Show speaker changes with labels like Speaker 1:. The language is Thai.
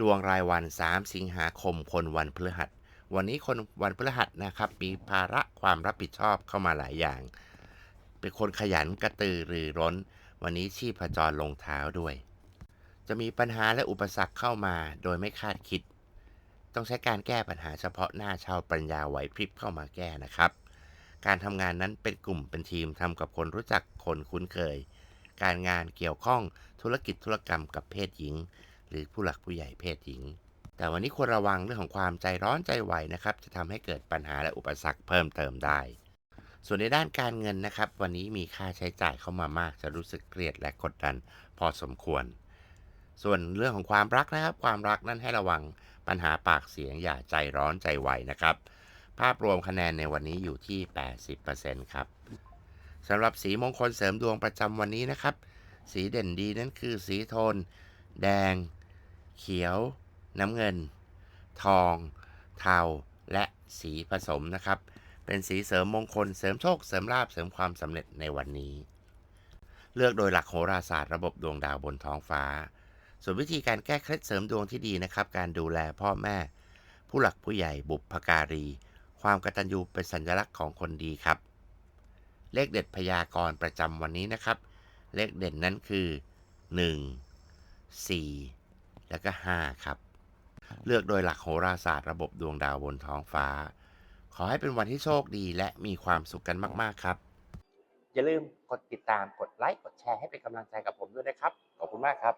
Speaker 1: ดวงรายวัน 3 สิงหาคมคนวันพฤหัส วันนี้คนวันพฤหัสนะครับ มีภาระความรับผิดชอบเข้ามาหลายอย่าง เป็นคนขยันกระตือรือร้น วันนี้ชีพจรลงเท้าด้วย จะมีปัญหาและอุปสรรคเข้ามาโดยไม่คาดคิด ต้องใช้การแก้ปัญหาเฉพาะหน้าชาวปัญญาไหวพริบเข้ามาแก้นะครับ การทำงานนั้นเป็นกลุ่มเป็นทีมทำกับคนรู้จักคนคุ้นเคย การงานเกี่ยวข้องธุรกิจธุรกรรมกับเพศหญิง หรือผู้หลักผู้ใหญ่เพศหญิง แต่วันนี้ควรระวังเรื่องของความใจร้อนใจไหวนะครับ จะทำให้เกิดปัญหาและอุปสรรคเพิ่มเติมได้ ส่วนในด้านการเงินนะครับ วันนี้มีค่าใช้จ่ายเข้ามามาก จะรู้สึกเครียดและกดดันพอสมควร ส่วนเรื่องของความรักนะครับ ความรักนั้นให้ระวังปัญหาปากเสียงอย่าใจร้อนใจไหวนะครับ ภาพรวมคะแนนในวันนี้อยู่ที่ 80%ครับสำหรับสีมงคลเสริมดวงประจำวันนี้นะครับ สีเด่นดีนั่นคือสีโทน แดง เขียว น้ำเงิน ทอง เทา และสีผสมนะครับ เป็นสีเสริมมงคล เสริมโชค เสริมลาภเสริมความสำเร็จในวันนี้ เลือกโดยหลักโหราศาสตร์ระบบดวงดาวบนท้องฟ้า ส่วนวิธีการแก้เคล็ดเสริมดวงที่ดีนะครับ การดูแลพ่อแม่ ผู้หลักผู้ใหญ่บุพการี ความกตัญญูเป็นสัญลักษณ์ของคนดีครับ เลขเด็ดพยากรณ์ประจำวันนี้นะครับ เลขเด่นนั้นคือ 1 4 แล้วก็ 5 ครับ เลือกโดยหลักโหราศาสตร์ระบบดวงดาวบนท้องฟ้า ขอให้เป็นวันที่โชคดีและมีความสุขกันมาก ๆ ครับ อย่าลืมกดติดตามกดไลค์กดแชร์ให้เป็นกำลังใจกับผมด้วยนะครับ ขอบคุณมากครับ